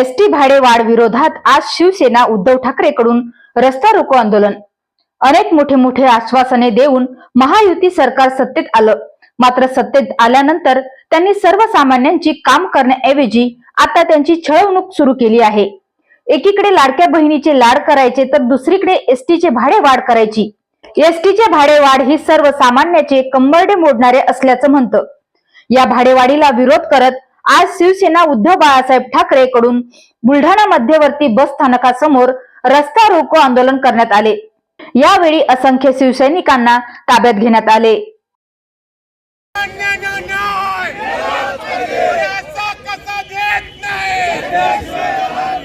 ST भाडे वाढ विरोधात आज शिवसेना उद्धव ठाकरेकडून रस्ता रोको आंदोलन. अनेक मोठे मोठे आश्वासने देऊन महायुती सरकार सत्तेत आलं. मात्र सत्तेत आल्यानंतर त्यांनी सर्वसामान्यांची काम करण्याऐवजी आता त्यांची छळवणूक सुरू केली आहे. एकीकडे लाडक्या बहिणीचे लाड करायचे तर दुसरीकडे एसटीचे भाडे वाढ करायची. एसटीचे भाडे वाढ ही सर्वसामान्याचे कंबरडे मोडणारे असल्याचं म्हणतं. या भाडेवाढीला विरोध करत आज शिवसेना उद्धव बाळासाहेब ठाकरे कडून बुलढाणा मध्यवर्ती बस स्थानकासमोर रस्ता रोको आंदोलन करण्यात आले. यावेळी असंख्य शिवसैनिकांना ताब्यात घेण्यात आले अन्याय न्याय पुराचा कसा देत नाही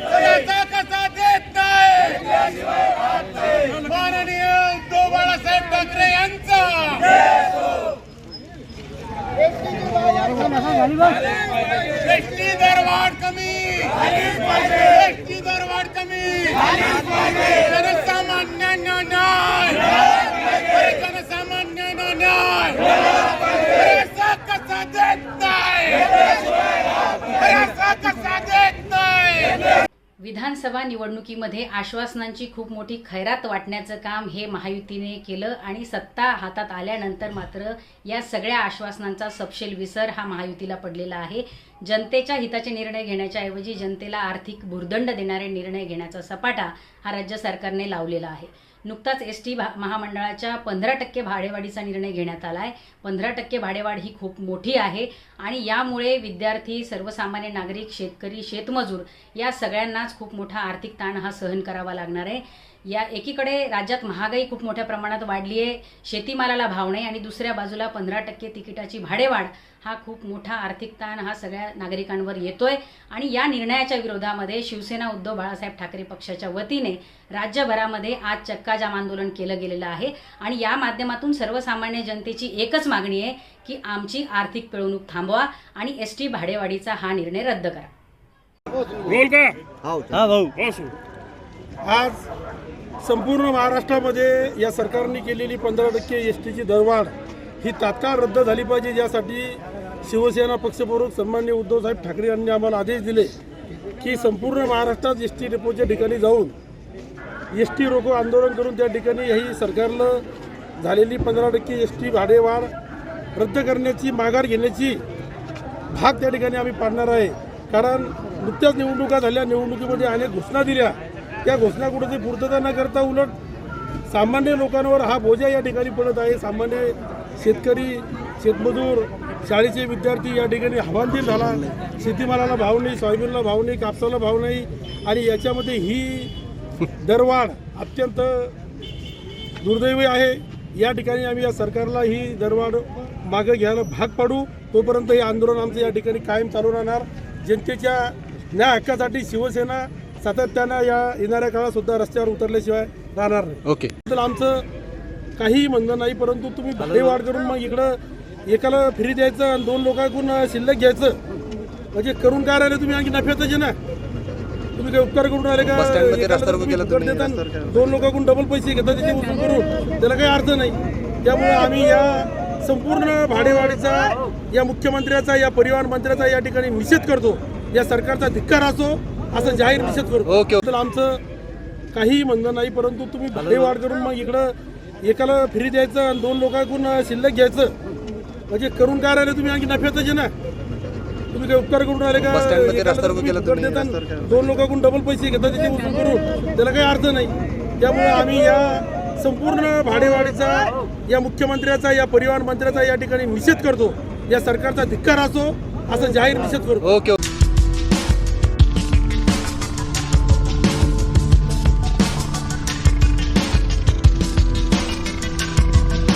पुराचा कसा देत नाही माननीय उद्धव बाळासाहेब ठाकरे यांचा एसटी दरवाढ कमी एसटी दरवाढ कमी जनसामान्यांना न्याय जनसामान्यांना न्याय पैसा कसा देत नाही पैसा कसा देत नाही विधानसभा निवडणुकीमध्ये आश्वासनांची खूप मोठी खैरात वाटण्याचं काम हे महायुतीने केलं आणि सत्ता हातात आल्यानंतर मात्र या सगळ्या आश्वासनांचा सपशेल विसर हा महायुतीला पडलेला आहे. जनतेच्या हिताचे निर्णय घेण्याच्या ऐवजी जनतेला आर्थिक भुर्दंड देणारे निर्णय घेण्याचा सपाटा हा राज्य सरकारने लावलेला आहे. नुकताच एस टी भा महामंडळाच्या पंधरा टक्के भाडेवाढीचा निर्णय घेण्यात आला आहे पंधरा टक्के भाडेवाढ ही खूप मोठी आहे आणि यामुळे विद्यार्थी सर्वसामान्य नागरिक शेतकरी शेतमजूर या सगळ्यांनाच खूप मोठा आर्थिक ताण हा सहन करावा लागणार आहे. या एकीकडे राज्यात महागाई खूप मोठ्या प्रमाणात वाढली आहे. शेतीमालाला भाव नाही आणि दुसऱ्या बाजूला पंधरा टक्के तिकिटाची भाडेवाढ हा खूप मोठा आर्थिक ताण हा सगळ्या नागरिकांवर येतोय. आणि या निर्णयाच्या विरोधामध्ये शिवसेना उद्धव बाळासाहेब ठाकरे पक्षाच्या वतीने राज्यभरामध्ये आज चक्काजाम आंदोलन केलं गेलेलं आहे. आणि या माध्यमातून सर्वसामान्य जनतेची एकच मागणी आहे की आमची आर्थिक पिळवणूक थांबवा आणि एस टी भाडेवाढीचा हा निर्णय रद्द करा. हा भाऊ बसू आज संपूर्ण महाराष्ट्रामध्ये या सरकारने केलेली पंधरा टक्के एस टीची दरवाढ ही तात्काळ रद्द झाली पाहिजे यासाठी शिवसेना पक्षप्रमुख सन्मान्य उद्धवसाहेब ठाकरे यांनी आम्हाला आदेश दिले की संपूर्ण महाराष्ट्रात एस टी डेपोच्या ठिकाणी जाऊन एस टी रोको आंदोलन करून त्या ठिकाणी ही सरकारनं झालेली पंधरा टक्के एस टी भाडेवाढ रद्द करण्याची माघार घेण्याची भाग त्या ठिकाणी आम्ही पाडणार आहे. कारण नुकत्याच निवडणुका झाल्या निवडणुकीमध्ये अनेक घोषणा दिल्या. त्या घोषणा कुठेतरी पूर्तता न करता उलट सामान्य लोकांवर हा बोजा या ठिकाणी पडत आहे. सामान्य शेतकरी शेतमजूर शाळेचे विद्यार्थी या ठिकाणी हवालदिल झाला. शेतीमालाला भाव नाही सोयाबीनला भाव नाही कापसाला भाव नाही आणि याच्यामध्ये ही दरवाढ अत्यंत दुर्दैवी आहे. या ठिकाणी आम्ही या सरकारला ही दरवाढ मागं घ्यायला भाग पाडू. तोपर्यंत हे आंदोलन आमचं या ठिकाणी कायम चालू राहणार. जनतेच्या न्याय हक्कासाठी शिवसेना सातत्यानं या येणाऱ्या काळात सुद्धा रस्त्यावर उतरल्याशिवाय राहणार नाही. ओके. तर आमचं काहीही म्हणणं नाही परंतु तुम्ही भाडे वाढ करून मग इकडं एकाला फ्री द्यायचं आणि दोन लोकांकडून शिल्लक घ्यायचं. म्हणजे करून काय राहिले तुम्ही? आणखी नफ्याचं जे ना तुम्ही काय उपकार करून राहिले का? एकाला तुम्ही देता. दोन लोकांकडून डबल पैसे घेता त्याचे वसूल करून त्याला काही अर्थ नाही. त्यामुळे आम्ही या संपूर्ण भाडेवाढीचा या मुख्यमंत्र्याचा या परिवहन मंत्र्याचा या ठिकाणी निषेध करतो. या सरकारचा धिक्कार असो असं जाहीर निषेध करतो. ओके. तर आमचं काहीही म्हणणं नाही परंतु तुम्ही भाडे वाढ करून मग इकडं एकाला फ्री द्यायचं आणि दोन लोकांकडून शिल्लक घ्यायचं. म्हणजे करून काय राहिले तुम्ही? आणखी नफ्याचं जे ना. तुम्ही काय उपकार करून राहिले का. दोन लोकांकडून डबल पैसे घेता त्याचे वसूल करून त्याला काही अर्थ नाही. त्यामुळे आम्ही या संपूर्ण भाडेवाढीचा या मुख्यमंत्र्याचा या परिवहन मंत्र्याचा या ठिकाणी निषेध करतो. या सरकारचा धिक्कार असो असं जाहीर निषेध करतो. ओके.